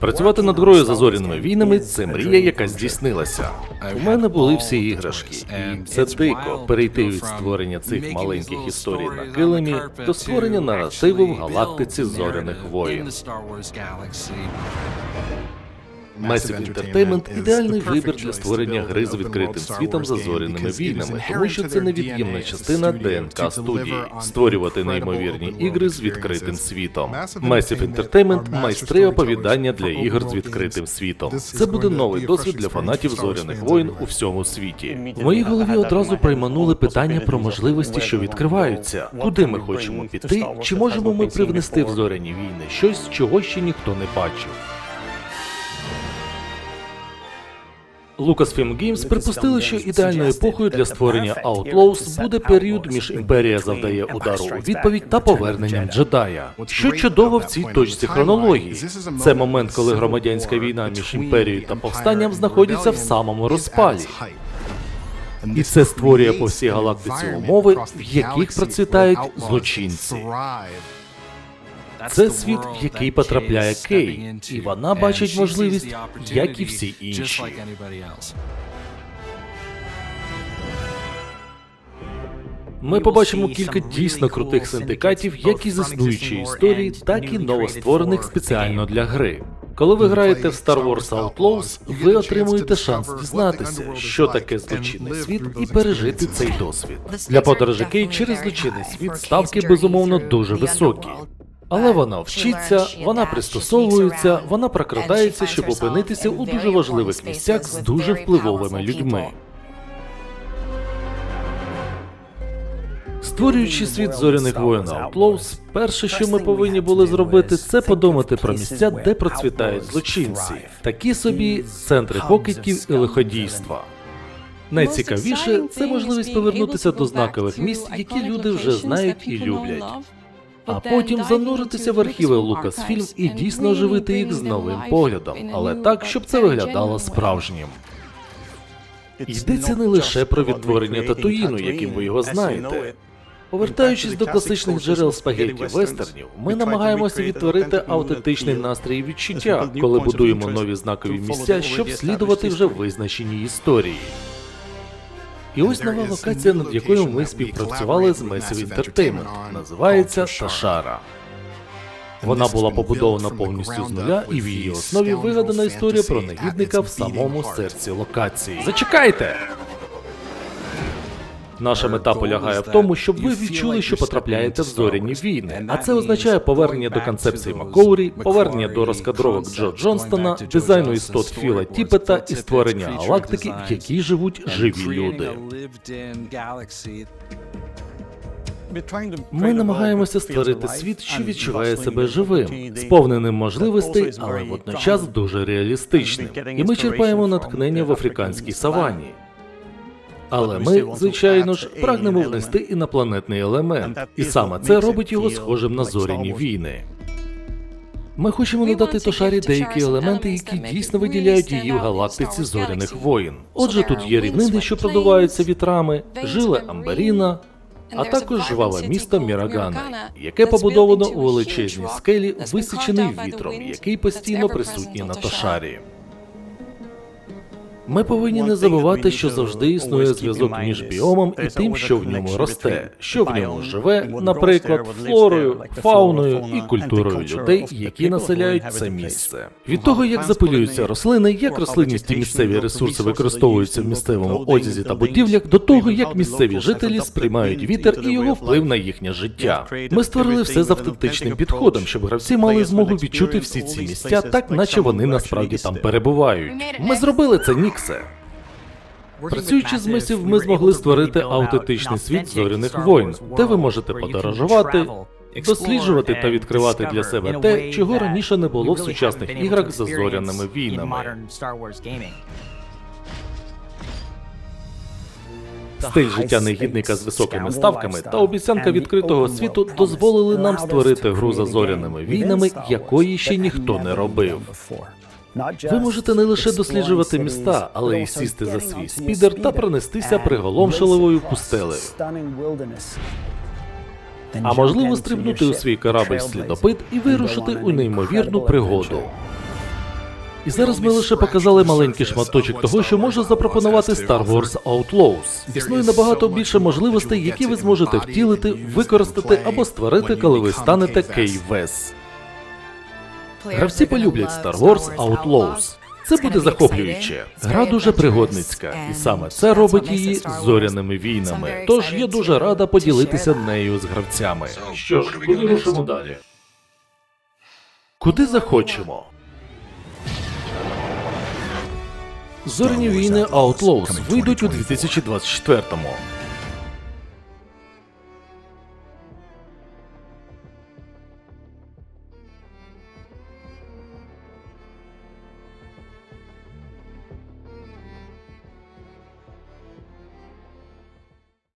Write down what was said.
Працювати над грою за зоряними війнами це мрія, яка здійснилася. У мене були всі іграшки, і це дико перейти від створення цих маленьких історій на килимі до створення наративу в галактиці зоряних воїн. Massive Entertainment – ідеальний вибір для створення гри з відкритим світом за зоряними війнами, тому що це невід'ємна частина ДНК студії створювати неймовірні ігри з відкритим світом. Massive Entertainment – майстри оповідання для ігор з відкритим світом. Це буде новий досвід для фанатів зоряних воїн у всьому світі. В моїй голові одразу прийманули питання про можливості, що відкриваються. Куди ми хочемо піти? Чи можемо ми привнести в зоряні війни щось, чого ще ніхто не бачив? Lucasfilm Games припустили, що ідеальною епохою для створення Outlaws буде період між імперія завдає удару у відповідь та поверненням джедая. Що чудово в цій точці хронології. Це момент, коли громадянська війна між імперією та повстанням знаходиться в самому розпалі. І це створює по всій галактиці умови, в яких процвітають злочинці. Це світ, в який потрапляє Кей, і вона бачить можливість, як і всі інші. Ми побачимо кілька дійсно крутих синдикатів, як із існуючої історії, так і новостворених спеціально для гри. Коли ви граєте в Star Wars Outlaws, ви отримуєте шанс дізнатися, що таке злочинний світ, і пережити цей досвід. Для подорожі Кей через злочинний світ ставки безумовно дуже високі. Але вона вчиться, вона пристосовується, вона прокрадається, щоб опинитися у дуже важливих місцях з дуже впливовими людьми. Створюючи світ зоряних воїн Outlaws, перше, що ми повинні були зробити, це подумати про місця, де процвітають злочинці, такі собі центри покидьків і лиходійства. Найцікавіше це можливість повернутися до знакових місць, які люди вже знають і люблять. А потім зануритися в архіви Lucasfilm і дійсно оживити їх з новим поглядом, але так, щоб це виглядало справжнім. Йдеться не лише про відтворення Татуїну, яким ви його знаєте. Повертаючись до класичних джерел спагетті вестернів, ми намагаємося відтворити автентичний настрій і відчуття, коли будуємо нові знакові місця, щоб слідувати вже визначеній історії. І ось нова локація, над якою ми співпрацювали з Massive Entertainment, називається Ташара. Вона була побудована повністю з нуля, і в її основі вигадана історія про негідника в самому серці локації. Зачекайте! Наша мета полягає в тому, щоб ви відчули, що потрапляєте в зоряні війни. А це означає повернення до концепції Макоурі, повернення до розкадровок Джо Джонстона, дизайну істот Філа Тіпета і створення галактики, в якій живуть живі люди. Ми намагаємося створити світ, що відчуває себе живим, сповненим можливостей, але водночас дуже реалістичним. І ми черпаємо натхнення в африканській савані. Але ми, звичайно ж, прагнемо внести інопланетний елемент, і саме це робить його схожим на зоряні війни. Ми хочемо надати Тошарі деякі елементи, які дійсно виділяють її в галактиці зоряних воїн. Отже, тут є рівнини, що продуваються вітрами, жиле Амберіна, а також жваве місто Мірагане, яке побудовано у величезній скелі, висічений вітром, який постійно присутній на Тошарі. Ми повинні не забувати, що завжди існує зв'язок між біомом і тим, що в ньому росте, що в ньому живе, наприклад, флорою, фауною і культурою людей, які населяють це місце. Від того, як запилюються рослини, як рослинність і місцеві ресурси використовуються в місцевому одязі та будівлях, до того, як місцеві жителі сприймають вітер і його вплив на їхнє життя. Ми створили все з автентичним підходом, щоб гравці мали змогу відчути всі ці місця, так наче вони насправді там перебувають. Ми зробили це, Ніксе. Працюючи з мисів, ми змогли створити автентичний світ зоряних воїн, де ви можете подорожувати, досліджувати та відкривати для себе те, чого раніше не було в сучасних іграх за зоряними війнами. Стиль життя негідника з високими ставками та обіцянка відкритого світу дозволили нам створити гру за зоряними війнами, якої ще ніхто не робив. Ви можете не лише досліджувати міста, але й сісти за свій спідер та пронестися приголомшливою пустелею. А можливо стрибнути у свій корабль слідопит і вирушити у неймовірну пригоду. І зараз ми лише показали маленький шматочок того, що може запропонувати Star Wars Outlaws. Існує набагато більше можливостей, які ви зможете втілити, використати або створити, коли ви станете KVS. Гравці полюблять Star Wars Outlaws. Це буде захоплююче. Гра дуже пригодницька, і саме це робить її зоряними війнами. Тож я дуже рада поділитися нею з гравцями. Що ж, куди рушимо далі? Куди захочемо? Зоряні війни Outlaws вийдуть у 2024-му.